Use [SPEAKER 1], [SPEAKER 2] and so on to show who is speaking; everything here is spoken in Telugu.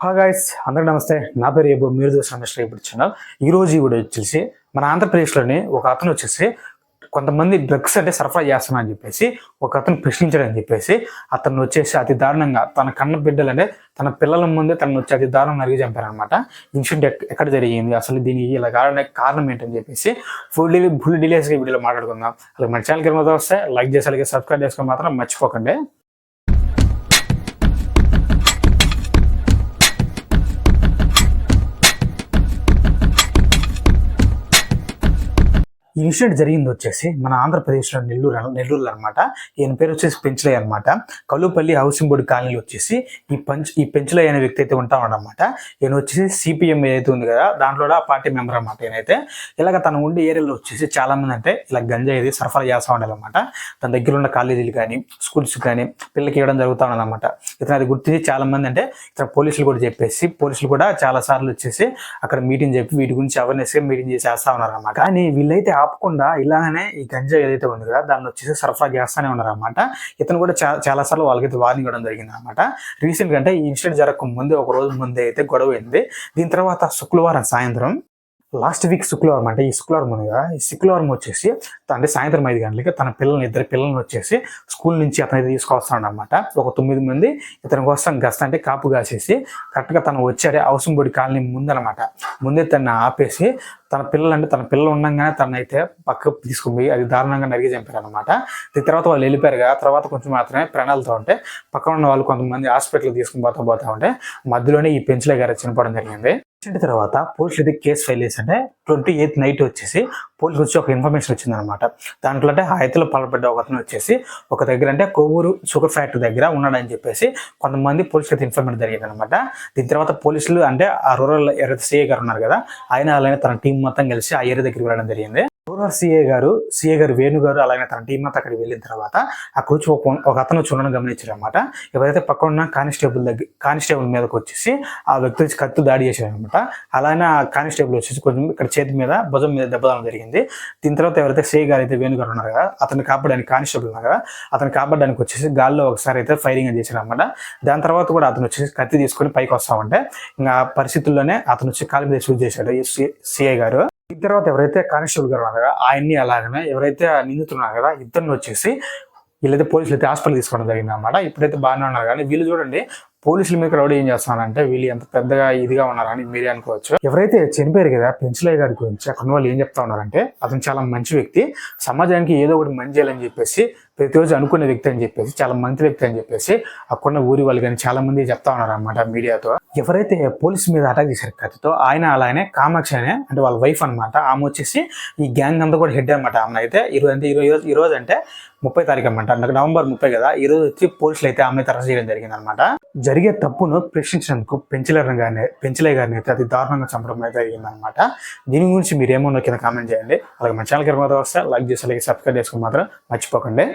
[SPEAKER 1] హా గాయస్ అందరికీ నమస్తే. నా పేరు ఏబో మీరు చూసిన మిస్టర్ ఇప్పుడు ఛానల్ ఈ రోజు కూడా వచ్చేసి మన ఆంధ్రప్రదేశ్లోని ఒక అతను వచ్చేసి కొంతమంది డ్రగ్స్ అంటే సరఫరా చేస్తున్నా అని చెప్పేసి ఒక అతను ప్రశ్నించాడని చెప్పేసి అతను వచ్చేసి అతి దారుణంగా తన కన్న బిడ్డలు అంటే తన పిల్లల ముందే తను వచ్చి అతి దారుణంగా నరిగి చంపారనమాట ఇన్సిడెంట్ ఎక్- ఎక్కడ జరిగింది? అసలు దీనికి ఇలా కారణం కారణం ఏంటని చెప్పేసి ఫుల్ డీలే ఫుల్ డీటెయిల్స్గా వీడియోలో మాట్లాడుకుందాం. అలాగే మన ఛానల్కి ఏమైనా వస్తే లైక్ చేసి అలాగే సబ్స్క్రైబ్ చేసుకొని మాత్రం మర్చిపోకండి. ఈ ఇన్సిడెంట్ జరిగింది వచ్చేసి మన ఆంధ్రప్రదేశ్లో నెల్లూరు నెల్లూరులో అనమాట ఈయన పేరు వచ్చేసి పెంచలయ్య అనమాట కల్లుపల్లి హౌసింగ్ బోర్డు కాలనీలో వచ్చేసి ఈ పంచ్ ఈ పెంచలయ్య అనే వ్యక్తి అయితే ఉంటా అనమాట ఈయన వచ్చేసి సిపిఎం ఏదైతే ఉంది కదా దాంట్లో ఆ పార్టీ మెంబర్ అనమాట ఈయనైతే ఇలాగ తన ఉండే ఏరియాలో వచ్చేసి చాలా మంది అంటే ఇలా గంజా ఇది సరఫరా చేస్తూ ఉండాలన్నమాట తన దగ్గర ఉన్న కాలేజీలు కానీ స్కూల్స్ కానీ పిల్లలకి ఇవ్వడం జరుగుతూ ఉండాలన్నమాట ఇతను అది గుర్తించి చాలా మంది అంటే ఇతర పోలీసులు కూడా చెప్పేసి పోలీసులు కూడా చాలా సార్లు వచ్చేసి అక్కడ మీటింగ్ చెప్పి వీటి గురించి అవేర్నెస్గా మీటింగ్ చేసి చేస్తా ఉన్నారు కానీ వీళ్ళైతే ఆపకుండా ఇలానే ఈ గంజా ఏదైతే ఉంది కదా దాన్ని వచ్చేసి సరఫరా చేస్తూనే ఉన్నారు అనమాట ఇతను కూడా చాలా సార్లు వాళ్ళకైతే వార్నింగ్ ఇవ్వడం జరిగింది అనమాట రీసెంట్గా అంటే ఈ ఇన్సిడెంట్ జరగక ముందే ఒక రోజు ముందే అయితే గొడవ అయింది. దీని తర్వాత శుక్రవారం సాయంత్రం లాస్ట్ వీక్ శుక్రవారం అంటే ఈ శుక్రవారం ఉంది కదా ఈ శుక్రవారం వచ్చేసి తండ్రి అంటే సాయంత్రం ఐదు గంటలకి తన పిల్లల్ని ఇద్దరు పిల్లల్ని వచ్చేసి స్కూల్ నుంచి అతను అయితే తీసుకొస్తాడు అనమాట ఒక తొమ్మిది మంది ఇతని కోసం గస్త అంటే కాపు కాసేసి కరెక్ట్గా తను వచ్చాడే అవసరం బొడి కాలనీ ముందనమాట ముందే తను ఆపేసి తన పిల్లలు అంటే తన పిల్లలు ఉండగానే తను అయితే పక్కకు తీసుకుపోయి అది దారుణంగా నరిగి చంపారు అనమాట దీని తర్వాత వాళ్ళు వెళ్ళిపోయారు కదా తర్వాత కొంచెం మాత్రమే ప్రాణాలతో ఉంటే పక్కన ఉన్న వాళ్ళు కొంతమంది హాస్పిటల్ తీసుకుని పోతా పోతా ఉంటే మధ్యలోనే ఈ పెంచులే గారు చనిపోవడం జరిగింది. వచ్చిన తర్వాత పోలీసులు ఇది కేసు ఫైల్ చేసి అంటే ట్వంటీ ఎయిత్ నైట్ వచ్చేసి పోలీసు వచ్చి ఒక ఇన్ఫర్మేషన్ వచ్చిందనమాట దాంట్లో అంటే హైతలో పాల్పడ్డ ఒక అతను వచ్చేసి ఒక దగ్గర అంటే కొవ్వూరు షుగర్ ఫ్యాక్టరీ దగ్గర ఉన్నాడని చెప్పేసి కొంతమంది పోలీసులు అయితే ఇన్ఫర్మేషన్ జరిగింది అనమాట దీని తర్వాత పోలీసులు అంటే ఆ రూరల్ ఎవరైతే సిఐ గారు ఉన్నారు కదా ఆయన అలానే తన టీం మొత్తం కలిసి ఆ ఏరియా దగ్గరికి వెళ్ళడం జరిగింది. రూరల్ సిఏ గారు సిఏ గారు వేణు గారు అలాగే తన టీం అంతా అక్కడికి వెళ్ళిన తర్వాత అక్కడ వచ్చి ఒక ఒక అతను చూడడం గమనించారు అనమాట ఎవరైతే పక్కన ఉన్న కానిస్టేబుల్ దగ్గర కానిస్టేబుల్ మీదకి వచ్చేసి ఆ వ్యక్తి వచ్చి కత్తి దాడి చేశారు అనమాట అలానే ఆ కానిస్టేబుల్ వచ్చేసి కొంచెం ఇక్కడ చేతి మీద భుజం మీద దెబ్బతనం జరిగింది. దీని తర్వాత ఎవరైతే సిఐ గారు అయితే వేణు గారు ఉన్నారు కదా అతను కాపాడడానికి కానిస్టేబుల్ ఉన్నారు కదా అతను కాపాడడానికి వచ్చేసి గాల్లో ఒకసారి అయితే ఫైరింగ్ చేశారు అనమాట దాని తర్వాత కూడా అతను వచ్చేసి కత్తి తీసుకొని పైకి వస్తామంటే ఇంకా పరిస్థితుల్లోనే అతను వచ్చి కాలు మీద షూట్ చేశాడు సిఐ గారు. తర్వాత ఎవరైతే కానిస్టేబుల్ గారు ఉన్నారు కదా ఆయన్ని అలాగనే ఎవరైతే నిందితున్నారు కదా ఇద్దరిని వచ్చేసి వీళ్ళైతే పోలీసులు అయితే హాస్పిటల్ తీసుకోవడం జరిగింది అనమాట ఇప్పుడైతే బాగానే ఉన్నారు. కానీ వీళ్ళు చూడండి పోలీసుల మీద రౌడీ ఏం చేస్తున్నారంటే వీళ్ళు ఎంత పెద్దగా ఇదిగా ఉన్నారని మీరే అనుకోవచ్చు. ఎవరైతే చనిపోయారు కదా పెంచులయ్య గారి గురించి అక్కడ వాళ్ళు ఏం చెప్తా ఉన్నారంటే అతను చాలా మంచి వ్యక్తి. సమాజానికి ఏదో ఒకటి మంచి చేయాలని చెప్పేసి ప్రతిరోజు అనుకునే వ్యక్తి అని చెప్పేసి చాలా మంచి వ్యక్తి అని చెప్పేసి అక్కడ ఊరి వాళ్ళు కానీ చాలా మంది చెప్తా ఉన్నారు అనమాట మీడియాతో. ఎవరైతే పోలీస్ మీద అటాక్ చేశారు కథతో ఆయన అలానే కామాక్షి అనే అంటే వాళ్ళ వైఫ్ అన్నమాట. ఆమె వచ్చేసి ఈ గ్యాంగ్ అంతా కూడా హెడ్ అనమాట ఆమె అయితే ఈరోజు అంటే ఈరోజు ఈరోజు అంటే ముప్పై తారీఖు అనమాట నవంబర్ ముప్పై కదా ఈ రోజు వచ్చి పోలీసులు అయితే ఆమె అరెస్ట్ చేయడం జరిగింది అనమాట జరిగే తప్పును ప్రశ్నించినందుకు పెంచలేరు గారిని పెంచలే గారిని అయితే అతి దారుణంగా చంపడం అయితే జరిగింది అనమాట దీని గురించి మీరు ఏమన్నా కింద కామెంట్ చేయండి. అలాగే మన ఛానల్కి వస్తే లైక్ చేసి అలాగే సబ్స్క్రైబ్ చేసుకుని మాత్రం మర్చిపోకండి.